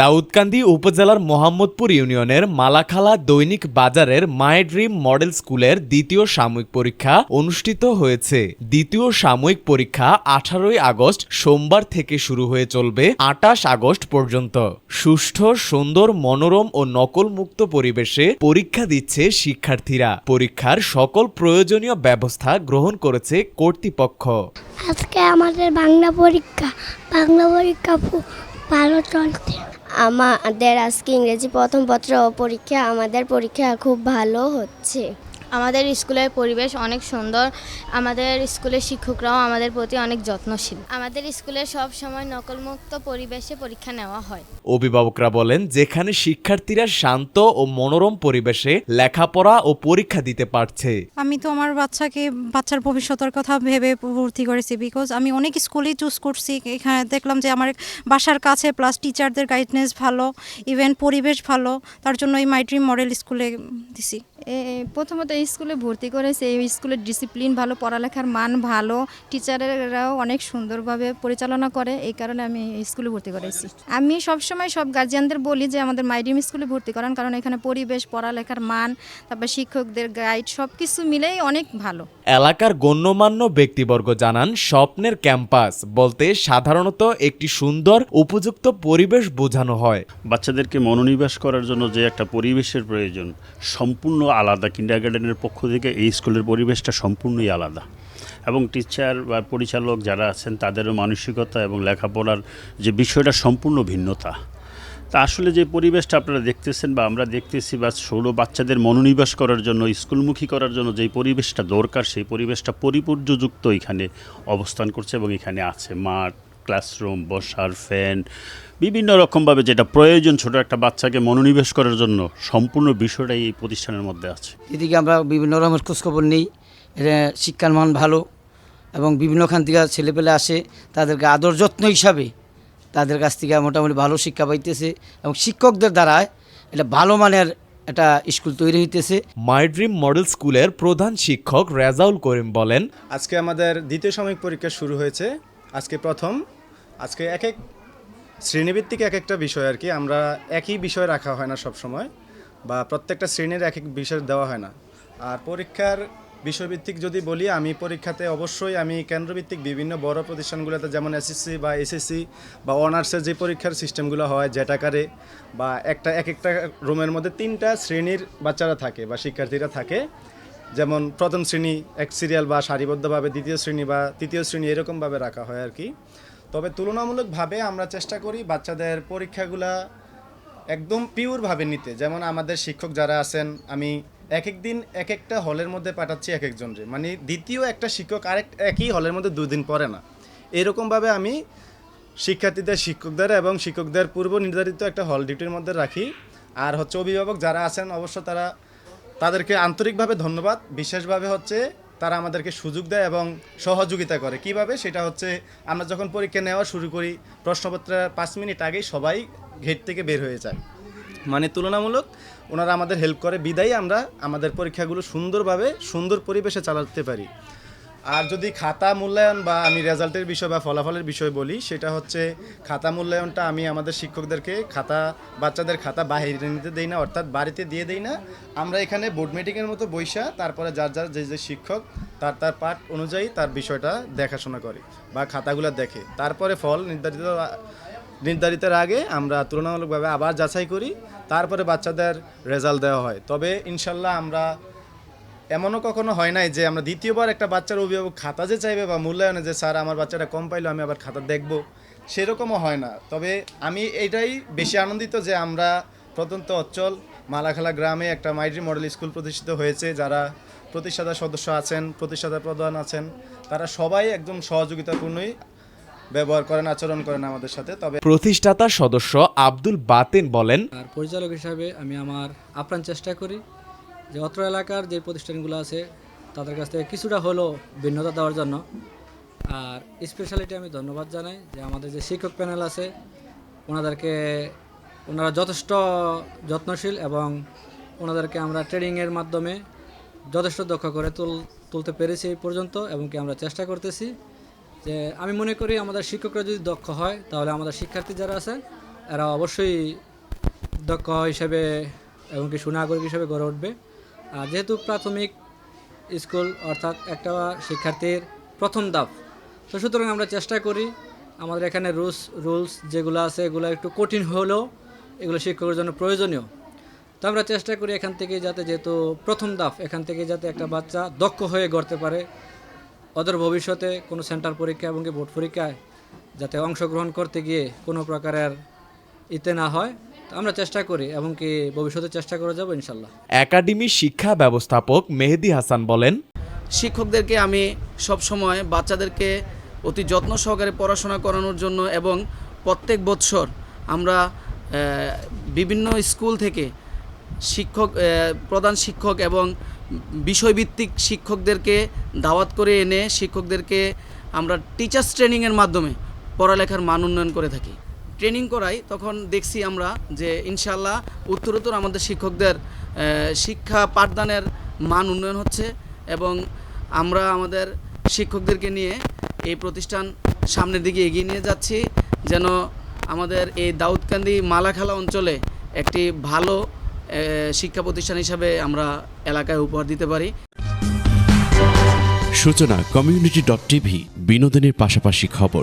দাউদকান্দি উপজেলার মোহাম্মদপুর ইউনিয়নের মালাখালা দৈনিক বাজারের মাই ড্রিম মডেল স্কুলের দ্বিতীয় সাময়িক পরীক্ষা অনুষ্ঠিত হয়েছে। দ্বিতীয় সাময়িক পরীক্ষা আঠারোই আগস্ট সোমবার থেকে শুরু হয়ে চলবে আটাশ আগস্ট পর্যন্ত। সুষ্ঠু, সুন্দর, মনোরম ও নকলমুক্ত পরিবেশে পরীক্ষা দিচ্ছে শিক্ষার্থীরা। পরীক্ষার সকল প্রয়োজনীয় ব্যবস্থা গ্রহণ করেছে কর্তৃপক্ষ। আজকে আমাদের বাংলা পরীক্ষা। বাংলা পরীক্ষা ভালো চলছে। আমাদের আজকে ইংরেজি প্রথম পত্র পরীক্ষা আমাদের পরীক্ষা খুব ভালো হচ্ছে। আমাদের স্কুলের পরিবেশ অনেক সুন্দর। আমাদের স্কুলের শিক্ষকরাও আমাদের প্রতি অনেক যত্নশীল। আমাদের স্কুলে সব সময় নকলমুক্ত পরিবেশে পরীক্ষা নেওয়া হয়। অভিভাবকরা বলেন যেখানে শিক্ষার্থীরা শান্ত ও মনোরম পরিবেশে লেখাপড়া ও পরীক্ষা দিতে পারছে। আমি তো আমার বাচ্চাকে বাচ্চার ভবিষ্যতের কথা ভেবে ভর্তি করেছি বিকজ আমি অনেক স্কুলেই চুজ করছি। এখানে দেখলাম যে আমার বাসার কাছে প্লাস টিচারদের গাইডনেস ভালো ইভেন পরিবেশ ভালো তার জন্য এই মাই ড্রিম মডেল স্কুলে দিছি। এ প্রথমত স্কুলে ভর্তি করেছে এই স্কুলের ডিসিপ্লিন ভালো পড়ালেখার মান ভালো টিচারেরাও অনেক সুন্দরভাবে পরিচালনা করে এই কারণে আমি এই স্কুলে ভর্তি করেছি। আমি সবসময় সব গার্জিয়ানদের বলি যে আমাদের মাইডিম স্কুলে ভর্তি করান কারণ এখানে পরিবেশ পড়ালেখার মান তারপর শিক্ষকদের গাইড সব কিছু মিলেই অনেক ভালো। এলাকার গণ্যমান্য ব্যক্তিবর্গ জানান স্বপ্নের ক্যাম্পাস বলতে সাধারণত একটি সুন্দর উপযুক্ত পরিবেশ বোঝানো হয়। বাচ্চাদেরকে মনোনিবেশ করার জন্য যে একটা পরিবেশের প্রয়োজন সম্পূর্ণ আলাদা। কিন্ডার গার্ডেনের পক্ষ থেকে এই স্কুলের পরিবেশটা সম্পূর্ণই আলাদা। এবং টিচার বা পরিচালক যারা আছেন, তাদেরও মানসিকতা এবং লেখাপড়ার যে বিষয়টা সম্পূর্ণ ভিন্নতা। তা আসলে যে পরিবেশটা আপনারা দেখতেছেন বা আমরা দেখতেছি বা ষোলো বাচ্চাদের মনোনিবেশ করার জন্য, স্কুলমুখী করার জন্য যেই পরিবেশটা দরকার, সেই পরিবেশটা পরিপূর্যযুক্ত এখানে অবস্থান করছে এবং এখানে আছে মাঠ ক্লাসরুম বসার ফ্যান বিভিন্ন রকমভাবে যেটা প্রয়োজন ছোট একটা বাচ্চাকে মনোনিবেশ করার জন্য সম্পূর্ণ বিষয়টাই এই প্রতিষ্ঠানের মধ্যে আছে। এদিকে আমরা বিভিন্ন রকমের খোঁজখবর নিই এটা শিক্ষার মান ভালো এবং বিভিন্নখান থেকে ছেলেপেলে আসে তাদেরকে আদর যত্ন হিসাবে তাদের কাছ থেকে মোটামুটি ভালো শিক্ষা পাইতেছে এবং শিক্ষকদের দ্বারা এটা ভালো মানের একটা স্কুল তৈরি হইতেছে। মাই ড্রিম মডেল স্কুলের প্রধান শিক্ষক রেজাউল করিম বলেন আজকে আমাদের দ্বিতীয় সাময়িক পরীক্ষা শুরু হয়েছে। আজকে প্রথম। আজকে এক এক শ্রেণীভিত্তিক এক একটা বিষয় আর কি, আমরা একই বিষয় রাখা হয় না সব সময় বা প্রত্যেকটা শ্রেণির এক এক বিষয় দেওয়া হয় না। আর পরীক্ষার বিষয়ভিত্তিক যদি বলি, আমি পরীক্ষাতে অবশ্যই আমি কেন্দ্রভিত্তিক বিভিন্ন বড় প্রতিষ্ঠানগুলোতে যেমন এসএসসি বা এসএসসি বা অনার্সের যে পরীক্ষার সিস্টেমগুলো হয় জেটাকারে বা একটা, এক একটা রুমের মধ্যে তিনটা শ্রেণির বাচ্চারা থাকে বা শিক্ষার্থীরা থাকে। যেমন প্রথম শ্রেণি এক সিরিয়াল বা সারিবদ্ধভাবে দ্বিতীয় শ্রেণি বা তৃতীয় শ্রেণি এরকমভাবে রাখা হয় আর কি। তবে তুলনামূলকভাবে আমরা চেষ্টা করি বাচ্চাদের পরীক্ষাগুলা একদম পিওরভাবে নিতে। যেমন আমাদের শিক্ষক যারা আছেন, আমি এক এক দিন এক একটা হলের মধ্যে পাঠাচ্ছি এক একজনরে মানে দ্বিতীয় একটা শিক্ষক আরেক, একই হলের মধ্যে দুদিন পরে না। এরকমভাবে আমি শিক্ষার্থীদের, শিক্ষকদের এবং শিক্ষকদের পূর্ব নির্ধারিত একটা হল ডিউটির মধ্যে রাখি। আর হচ্ছে অভিভাবক যারা আছেন, অবশ্য তারা তাদেরকে আন্তরিকভাবে ধন্যবাদ। বিশেষভাবে হচ্ছে তারা আমাদেরকে সুযোগ দেয় এবং সহযোগিতা করে। কীভাবে? সেটা হচ্ছে আমরা যখন পরীক্ষা নেওয়া শুরু করি প্রশ্নপত্রের পাঁচ মিনিট আগেই সবাই ঘেট থেকে বের হয়ে যায়। মানে তুলনামূলক ওনারা আমাদের হেল্প করে। বিদায় আমরা আমাদের পরীক্ষাগুলো সুন্দরভাবে সুন্দর পরিবেশে চালাতে পারি। আর যদি খাতা মূল্যায়ন বা আমি রেজাল্টের বিষয় বা ফলাফলের বিষয় বলি, সেটা হচ্ছে খাতা মূল্যায়নটা আমি আমাদের শিক্ষকদেরকে খাতা, বাচ্চাদের খাতা বাহিরে নিতে দেই না, অর্থাৎ বাড়িতে দিয়ে দেই না। আমরা এখানে বোর্ড মিটিংয়ের মতো বৈশা তারপরে যার যার যে যে শিক্ষক, তার তার পাঠ অনুযায়ী তার বিষয়টা দেখাশোনা করে বা খাতাগুলো দেখে। তারপরে ফল নির্ধারিত, নির্ধারিতের আগে আমরা তুলনামূলকভাবে আবার যাচাই করি, তারপরে বাচ্চাদের রেজাল্ট দেওয়া হয়। তবে ইনশাল্লাহ আমরা এমনও কখনো হয় নাই যে আমরা দ্বিতীয়বার একটা বাচ্চার অভিভাবক খাতা যে চাইবে বা মূল্যায়নে যে স্যার আমার বাচ্চাটা কম পাইলো আমি আবার খাতা দেখব। সেরকমও হয় না। তবে আমি এটাই বেশি আনন্দিত যে আমরা প্রত্যন্ত অঞ্চল মালাখালা গ্রামে একটা মাইড্রি মডেল স্কুল প্রতিষ্ঠিত হয়েছে যারা প্রতিষ্ঠাতা সদস্য আছেন প্রতিষ্ঠাতা প্রধান আছেন তারা সবাই একদম সহযোগিতাপূর্ণই ব্যবহার করেন আচরণ করেন আমাদের সাথে। তবে প্রতিষ্ঠাতা সদস্য আব্দুল বাতেন বলেন আর পরিচালক হিসাবে আমি আমার আপ্রাণ চেষ্টা করি। যে অত্র এলাকার যে প্রতিষ্ঠানগুলো আছে, তাদের কাছ থেকে কিছুটা হলেও ভিন্নতা দেওয়ার জন্য। আর স্পেশালিটি আমি ধন্যবাদ জানাই যে আমাদের যে শিক্ষক প্যানেল আছে, ওনাদেরকে, ওনারা যথেষ্ট যত্নশীল এবং ওনাদেরকে আমরা ট্রেনিংয়ের মাধ্যমে যথেষ্ট দক্ষ করে তুল, তুলতে পেরেছি এই পর্যন্ত এবং কি আমরা চেষ্টা করতেছি যে আমি মনে করি আমাদের শিক্ষকরা যদি দক্ষ হয়, তাহলে আমাদের শিক্ষার্থী যারা আছে, এরা অবশ্যই দক্ষ হিসেবে এবং কি সুনাগরিক হিসেবে গড়ে উঠবে। যেহেতু প্রাথমিক স্কুল অর্থাৎ একটা শিক্ষার্থীর প্রথম ধাপ, তো সুতরাং আমরা চেষ্টা করি আমাদের এখানে রুলস রুলস যেগুলো আছে এগুলো একটু কঠিন হলেও এগুলো শিক্ষকের জন্য প্রয়োজনীয়। তো আমরা চেষ্টা করি এখান থেকে যাতে যেহেতু প্রথম ধাপ, এখান থেকে যাতে একটা বাচ্চা দক্ষ হয়ে গড়তে পারে। অদূর ভবিষ্যতে কোনো সেন্টার পরীক্ষা এবং বোর্ড পরীক্ষায় যাতে অংশগ্রহণ করতে গিয়ে কোনো প্রকারের ইতে না হয়। তো আমরা চেষ্টা করি এবং কি ভবিষ্যতে চেষ্টা করে যাব ইনশাল্লাহ একাডেমি শিক্ষা ব্যবস্থাপক মেহেদি হাসান বলেন শিক্ষকদেরকে আমি সব সময় বাচ্চাদেরকে অতি যত্ন সহকারে পড়াশোনা করানোর জন্য এবং প্রত্যেক বৎসর আমরা বিভিন্ন স্কুল থেকে শিক্ষক প্রধান শিক্ষক এবং বিষয়ভিত্তিক শিক্ষকদেরকে দাওয়াত করে এনে শিক্ষকদেরকে আমরা টিচার্স ট্রেনিংয়ের মাধ্যমে পড়ালেখার মান উন্নয়ন করে থাকি। ট্রেনিং করাই, তখন দেখছি আমরা যে ইনশাল্লাহ উত্তরোত্তর আমাদের শিক্ষকদের শিক্ষা পাঠদানের মান উন্নয়ন হচ্ছে এবং আমরা আমাদের শিক্ষকদেরকে নিয়ে এই প্রতিষ্ঠান সামনের দিকে এগিয়ে নিয়ে যাচ্ছি যেন আমাদের এই দাউদকান্দি মালাখালা অঞ্চলে একটি ভালো শিক্ষা প্রতিষ্ঠান হিসাবে আমরা এলাকায় উপহার দিতে পারি। সূচনা কমিউনিটি ডট টিভি বিনোদনের পাশাপাশি খবর।